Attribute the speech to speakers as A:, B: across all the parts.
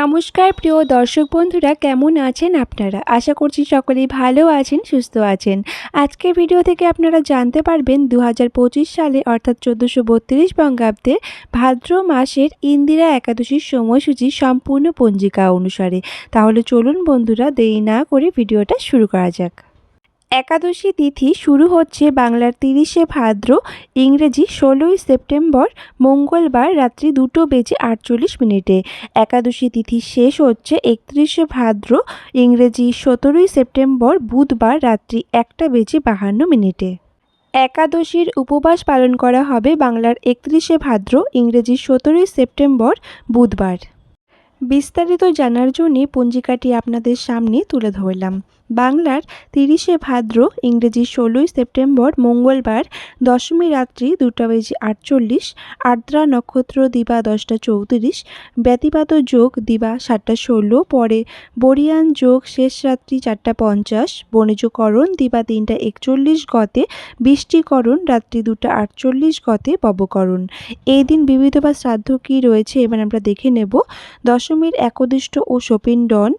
A: নমস্কার, প্রিয় দর্শক বন্ধুরা, কেমন আছেন আপনারা? আশা করছি সকলেই ভালো আছেন, সুস্থ আছেন। আজকের ভিডিও থেকে আপনারা জানতে পারবেন দু হাজার পঁচিশ সালে, অর্থাৎ চোদ্দোশো বত্রিশ বঙ্গাব্দে ভাদ্র মাসের ইন্দিরা একাদশীর সময়সূচি সম্পূর্ণ পঞ্জিকা অনুসারে। তাহলে চলুন বন্ধুরা, দেরি না করে ভিডিওটা শুরু করা যাক। একাদশী তিথি শুরু হচ্ছে বাংলার তিরিশে ভাদ্র, ইংরেজি ষোলোই সেপ্টেম্বর, মঙ্গলবার রাত্রি দুটো বেজে আটচল্লিশ মিনিটে। একাদশী তিথি শেষ হচ্ছে একত্রিশে ভাদ্র, ইংরেজি সতেরোই সেপ্টেম্বর, বুধবার রাত্রি একটা বেজে বাহান্ন মিনিটে। একাদশীর উপবাস পালন করা হবে বাংলার একত্রিশে ভাদ্র, ইংরেজি সতেরোই সেপ্টেম্বর, বুধবার। বিস্তারিত জানার জন্য পঞ্জিকাটি আপনাদের সামনে তুলে ধরলাম। বাংলার তিরিশে ভাদ্র ইংরেজি ষোলোই সেপ্টেম্বর মঙ্গলবার দশমী রাত্রি দুটা বেজে আটচল্লিশ, আর্দ্রা নক্ষত্র দিবা দশটা চৌত্রিশ ব্যতিপাত যোগ দিবা সাতটা ষোলো, পরে বরিয়ান যোগ শেষ রাত্রি চারটা পঞ্চাশ বণিজকরণ দিবা তিনটা একচল্লিশ গতে, বৃষ্টিকরণ রাত্রি দুটা আটচল্লিশ গতে, পবকরণ। এই দিন বিবিধ বা শ্রাদ্ধ কী রয়েছে এবার আমরা দেখে নেব। দশমীর একদিষ্ট ও শপিণ্ডন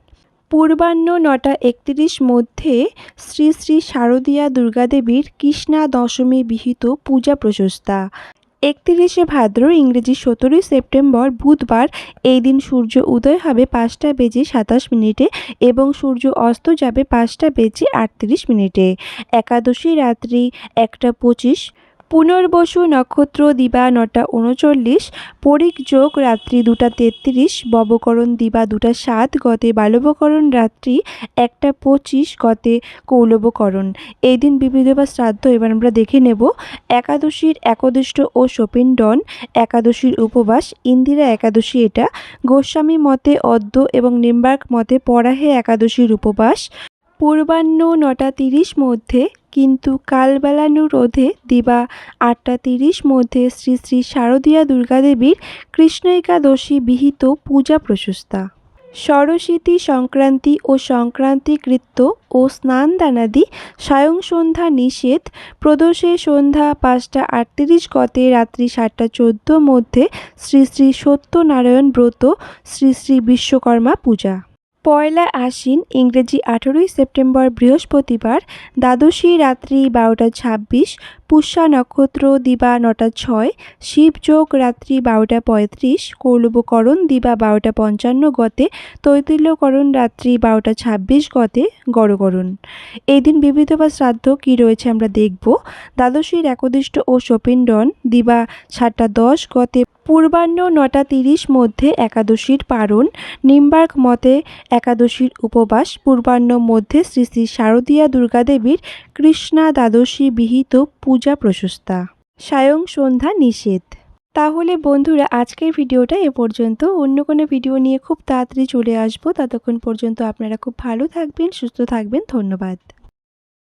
A: পূর্বাহ্ন নটা একত্রিশ মধ্যে শ্রী শ্রী শারদীয়া দুর্গাদেবীর কৃষ্ণা দশমী বিহিত পূজা প্রশস্তা। একত্রিশে ভাদ্র ইংরেজি সতেরোই সেপ্টেম্বর বুধবার এই দিন সূর্য উদয় হবে পাঁচটা বেজে সাতাশ মিনিটে এবং সূর্য অস্ত যাবে পাঁচটা বেজে আটত্রিশ মিনিটে। একাদশী রাত্রি একটা পঁচিশ পুনর্বসু নক্ষত্র দিবা নটা উনচল্লিশ, পরিক যোগ রাত্রি দুটা তেত্রিশ, ববকরণ দিবা দুটা সাত, গতে বালবকরণ রাত্রি একটা পঁচিশ, গতে কৌলবকরণ। এই দিন বিবিধ বা শ্রাদ্ধ, এবার আমরা দেখে নেব একাদশীর একদিষ্ট ও শপিণ্ডন একাদশীর উপবাস, ইন্দিরা একাদশী এটা, গোস্বামী মতে অদ্য এবং নিম্বার্ক মতে পরাহে একাদশীর উপবাস। পূর্বাহ্ন নটা তিরিশ মধ্যে, কিন্তু কালবেলানুরোধে দিবা আটটা তিরিশ মধ্যে শ্রী শ্রী শারদীয়া দুর্গাদেবীর কৃষ্ণ একাদশী বিহিত পূজা প্রশস্তা। সরস্বতী সংক্রান্তি ও সংক্রান্তিকৃত্য ও স্নানদানাদি সায়ং সন্ধ্যা নিষেধ। প্রদোষে সন্ধ্যা পাঁচটা আটত্রিশ গতে রাত্রি সাতটা চোদ্দ মধ্যে শ্রী শ্রী সত্যনারায়ণ ব্রত, শ্রী শ্রী বিশ্বকর্মা পূজা। পয়লা আশ্বিন, ইংরেজি আঠেরোই সেপ্টেম্বর বৃহস্পতিবার, দ্বাদশী রাত্রি বারোটা ছাব্বিশ, পুষ্যা নক্ষত্র দিবা নটা ছয় শিবযোগ রাত্রি বারোটা পঁয়ত্রিশ, কৌলবকরণ দিবা বারোটা পঞ্চান্ন গতে, তৈতিল্যকরণ রাত্রি বারোটা ছাব্বিশ গতে গড়করণ এই দিন বিবিধ বা শ্রাদ্ধ কী রয়েছে আমরা দেখব। দ্বাদশীর একদিষ্ট ও শপিণ্ডন দিবা সাতটা দশ গতে পূর্বাহ্ন নটা তিরিশ মধ্যে একাদশীর পারণ, নিম্বার্ক মতে একাদশীর উপবাস, পূর্বাহ্ন মধ্যে শ্রী শ্রী শারদীয়া দুর্গাদেবীর কৃষ্ণা দ্বাদশী বিহিত পূজা প্রশস্তা। সায়ং সন্ধ্যা নিষেধ। তাহলে বন্ধুরা, আজকের ভিডিওটা এ পর্যন্ত। অন্য কোনো ভিডিও নিয়ে খুব তাড়াতাড়ি চলে আসব। ততক্ষণ পর্যন্ত আপনারা খুব ভালো থাকবেন, সুস্থ থাকবেন। ধন্যবাদ।